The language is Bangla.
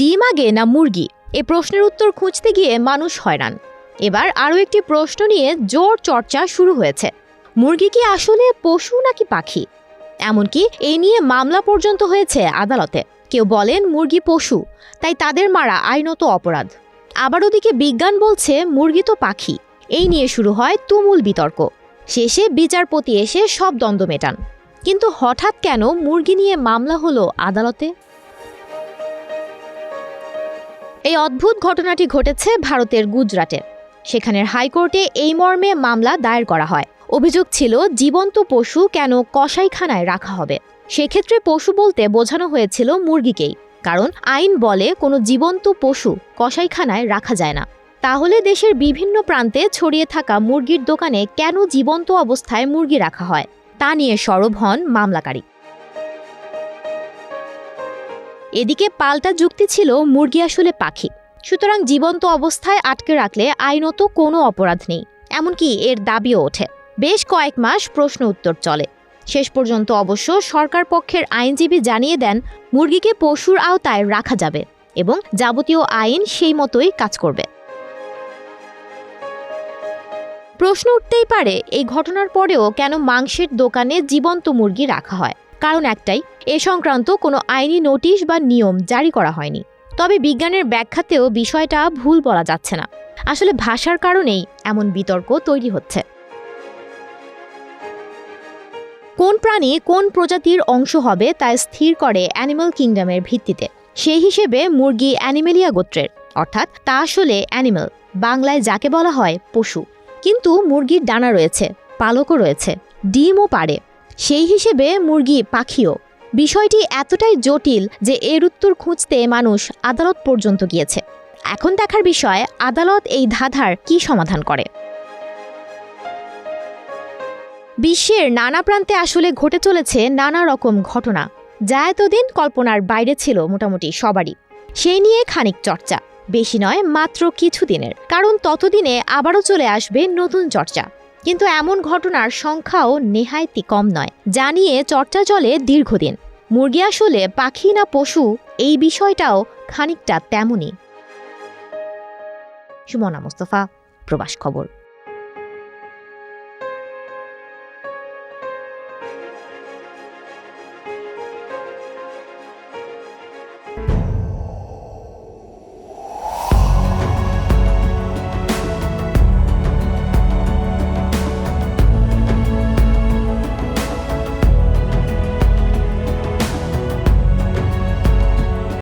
ডিম আগে না মুরগি? এ প্রশ্নের উত্তর খুঁজতে গিয়ে মানুষ হয়রান। এবার আরও একটি প্রশ্ন নিয়ে জোর চর্চা শুরু হয়েছে। মুরগি কি আসলে পশু নাকি পাখি? এমনকি এই নিয়ে মামলা পর্যন্ত হয়েছে আদালতে। কেউ বলেন মুরগি পশু, তাই তাদের মারা আইনত অপরাধ। আবার ওদিকে বিজ্ঞান বলছে মুরগি তো পাখি। এই নিয়ে শুরু হয় তুমুল বিতর্ক। শেষে বিচারপতি এসে সব দ্বন্দ্ব মেটান। কিন্তু হঠাৎ কেন মুরগি নিয়ে মামলা হলো আদালতে? এই অদ্ভুত ঘটনাটি ঘটেছে ভারতের গুজরাটে। সেখানের হাইকোর্টে এই মর্মে মামলা দায়ের করা হয়। অভিযোগ ছিল, জীবন্ত পশু কেন কসাইখানায় রাখা হবে? সেক্ষেত্রে পশু বলতে বোঝানো হয়েছিল মুরগিকেই। কারণ আইন বলে কোনো জীবন্ত পশু কসাইখানায় রাখা যায় না। তাহলে দেশের বিভিন্ন প্রান্তে ছড়িয়ে থাকা মুরগির দোকানে কেন জীবন্ত অবস্থায় মুরগি রাখা হয়? তা নিয়ে সরব হন মামলাকারী। এদিকে পাল্টা যুক্তি ছিল মুরগি আসলে পাখি। সুতরাং জীবন্ত অবস্থায় আটকে রাখলে আইনত কোনো অপরাধ নেই, এমনকি এর দাবিও ওঠে। বেশ কয়েক মাস প্রশ্ন উত্তর চলে। শেষ পর্যন্ত অবশ্য সরকার পক্ষের আইনজীবী জানিয়ে দেন, মুরগিকে পশুর আওতায় রাখা যাবে এবং যাবতীয় আইন সেই মতোই কাজ করবে। প্রশ্ন উঠতেই পারে, এই ঘটনার পরেও কেন মাংসের দোকানে জীবন্ত মুরগি রাখা হয়? কারণ একটাই, এ সংক্রান্ত কোনো আইনি নোটিশ বা নিয়ম জারি করা হয়নি। তবে বিজ্ঞানের ব্যাখ্যাতেও বিষয়টা ভুল বলা যাচ্ছে না। আসলে ভাষার কারণেই এমন বিতর্ক তৈরি হচ্ছে। কোন প্রাণী কোন প্রজাতির অংশ হবে তা স্থির করে অ্যানিমাল কিংডমের ভিত্তিতে। সেই হিসেবে মুরগি অ্যানিমেলিয়া গোত্রের, অর্থাৎ তা আসলে অ্যানিমাল বাংলায় যাকে বলা হয় পশু। কিন্তু মুরগির ডানা রয়েছে, পালকও রয়েছে, ডিমও পারে। সেই হিসেবে মুরগি পাখিও। বিষয়টি এতটাই জটিল যে এর উত্তর খুঁজতে মানুষ আদালত পর্যন্ত গিয়েছে। এখন দেখার বিষয়, আদালত এই ধাঁধার কি সমাধান করে? বিশ্বের নানা প্রান্তে আসলে ঘটে চলেছে নানা রকম ঘটনা। যা এতদিন কল্পনার বাইরে ছিল মোটামুটি সবারই। সেই নিয়ে খানিক চর্চা। বেশি নয়, মাত্র কিছু দিনের কারণ ততদিনে আবারও চলে আসবে নতুন চর্চা। কিন্তু এমন ঘটনার সংখ্যাও নেহায়তি কম নয়, যা নিয়ে চর্চা চলে দীর্ঘদিন। মুরগি আসলে পাখি না পশু, এই বিষয়টাও খানিকটা তেমনই। সুমনা মোস্তফা, প্রবাস খবর।